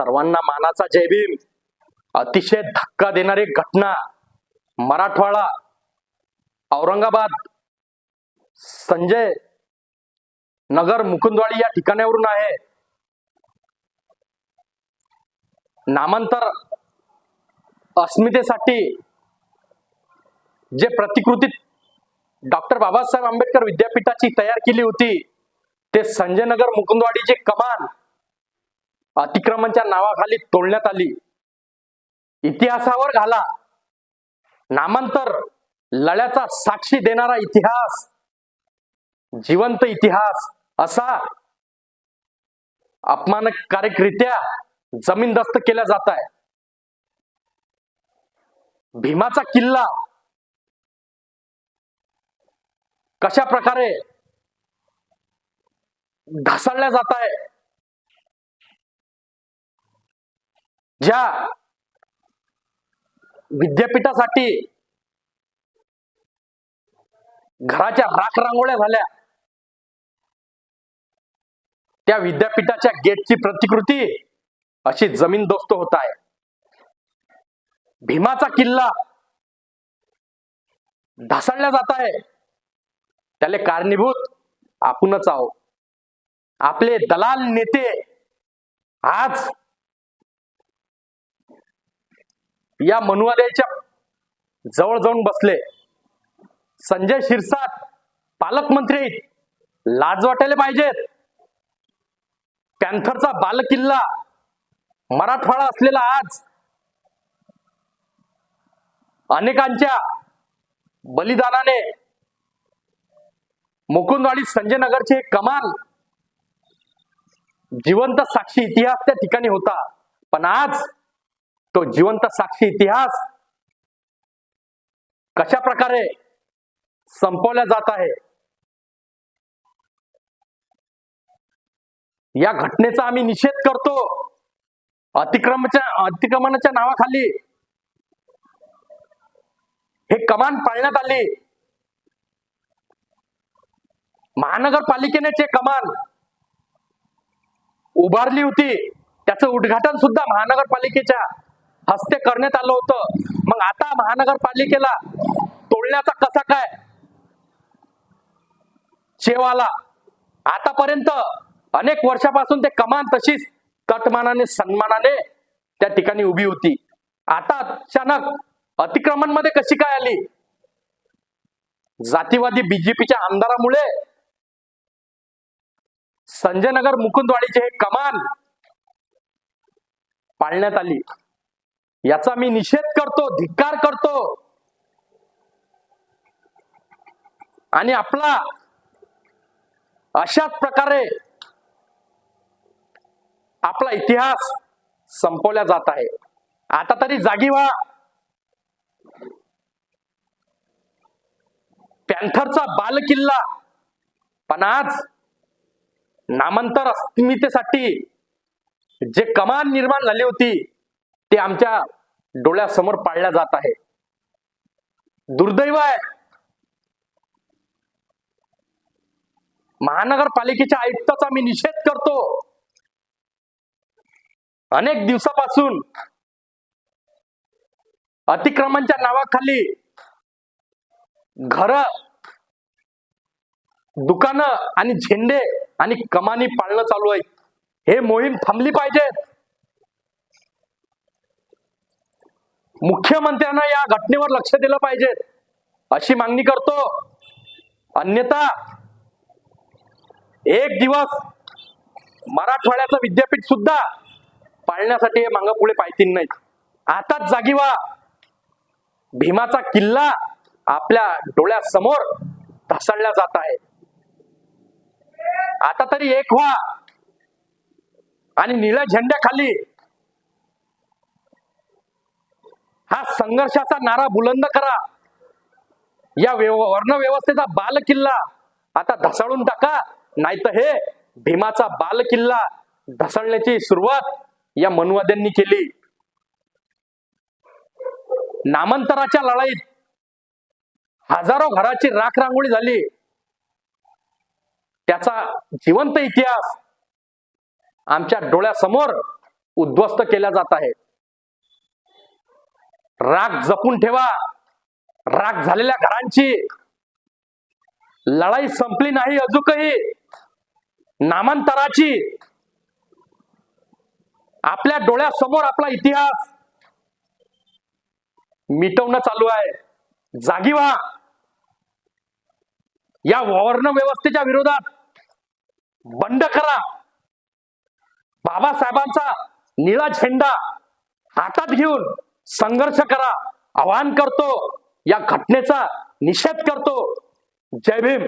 सर्वांना मानाचा जयभीम अतिशय धक्का देणारी घटना मराठवाडा औरंगाबाद संजय नगर मुकुंदवाडी या ठिकाणावरून आहे. नामांतर अस्मितेसाठी जे प्रतिकृती डॉक्टर बाबासाहेब आंबेडकर विद्यापीठाची तयार केली होती ते संजय नगर मुकुंदवाडीचे कमान अतिक्रमणच्या नावाखाली तोडण्यात आली. इतिहासावर घाला. नामांतर लढ्याचा साक्षी देणारा इतिहास. जिवंत इतिहास. असा अपमानकारकरित्या जमीनदस्त केला जात आहे भीमाचा किल्ला कशा प्रकारे ढासळल्या जात आहे ज्या विद्यापीठासाठी घराच्या राख रांगोळ्या झाल्या त्या विद्यापीठाच्या गेटची प्रतिकृती अशी जमीन दोस्त होत आहे. भीमाचा किल्ला ढासळला जात आहे. त्याला कारणीभूत आपणच आहोत. आपले दलाल नेते आज या मनुवाद्याच्या जवळ जाऊन बसले. संजय शिरसाट पालकमंत्री लाज वाटायला पाहिजेत. पॅन्थरचा बालकिल्ला मराठवाडा असलेला आज. अनेकांच्या बलिदानाने मुकुंदवाडी संजय नगरचे कमाल जिवंत साक्षी इतिहास त्या ठिकाणी होता. पण आज तो जिवंत साक्षी इतिहास कशा प्रकारे संपवला जात आहे? या घटनेचा आम्ही निषेध करतो. अतिक्रमच्या अतिक्रमणाच्या नावाखाली हे कमान पाळण्यात आली. महानगरपालिकेने जे कमान उभारली होती त्याचं उद्घाटन सुद्धा महानगरपालिकेच्या हस्ते करण्यात आलं होतं. मग आता महानगरपालिकेला तोडण्याचा कसा काय? शेवाला. आतापर्यंत अनेक वर्षापासून ते कमान तशीच कटमानाने सन्मानाने त्या ठिकाणी उभी होती. आता अचानक अतिक्रमणमध्ये कशी काय आली? जातीवादी बीजेपीच्या आमदारामुळे संजय नगर मुकुंदवाडीचे हे कमान पाळण्यात आली. याचा मी निषेध करतो धिक्कार करतो. आणि आपला अशाच प्रकारे आपला इतिहास संपवला जात आहे. आता तरी जागी व्हा. पॅन्थरचा बालकिल्ला. पण आज नामांतर अस्मितेसाठी जे कमान निर्माण झाली होती ते आमच्या डोळ्यासमोर पाळल्या जात आहे. दुर्दैव आहे. महानगरपालिकेच्या आयुक्ताचा मी निषेध करतो. अनेक दिवसापासून अतिक्रमणच्या नावाखाली घर दुकानं आणि झेंडे आणि कमानी पाळणं चालू आहे हे मोहीम थांबली पाहिजे मुख्यमंत्र्यांना या घटनेवर लक्ष दिलं पाहिजे. अशी मागणी करतो. अन्यथा एक दिवस मराठवाड्याचं विद्यापीठ सुद्धा पाळण्यासाठी हे मागं पुढे पाहतील नाहीत. आताच जागी व्हा. भीमाचा किल्ला आपल्या डोळ्यासमोर ढासळला जात आहे. आता तरी एक व्हा. आणि निळ्या झेंड्याखाली हा संघर्षाचा नारा बुलंद करा. या वर्णव्यवस्थेचा बालकिल्ला आता ढसाळून टाका. नाहीतर हे भीमाचा बालकिल्ला ढसळण्याची सुरुवात या मनुवाद्यांनी केली. नामांतराच्या लढाईत हजारो घराची राख रांगोळी झाली. त्याचा जिवंत इतिहास आमच्या डोळ्यासमोर उद्ध्वस्त केला जात आहे. राग जपून ठेवा. राग झालेल्या घरांची लढाई संपली नाही अजूनही. नामांतराची. आपल्या डोळ्यासमोर आपला इतिहास. मिटवणं चालू आहे. जागी व्हा. या वर्ण व्यवस्थेच्या विरोधात बंड करा. बाबासाहेबांचा निळा झेंडा हातात घेऊन संघर्ष करा आवाहन करतो या घटनेचा निषेध करतो. जय भीम.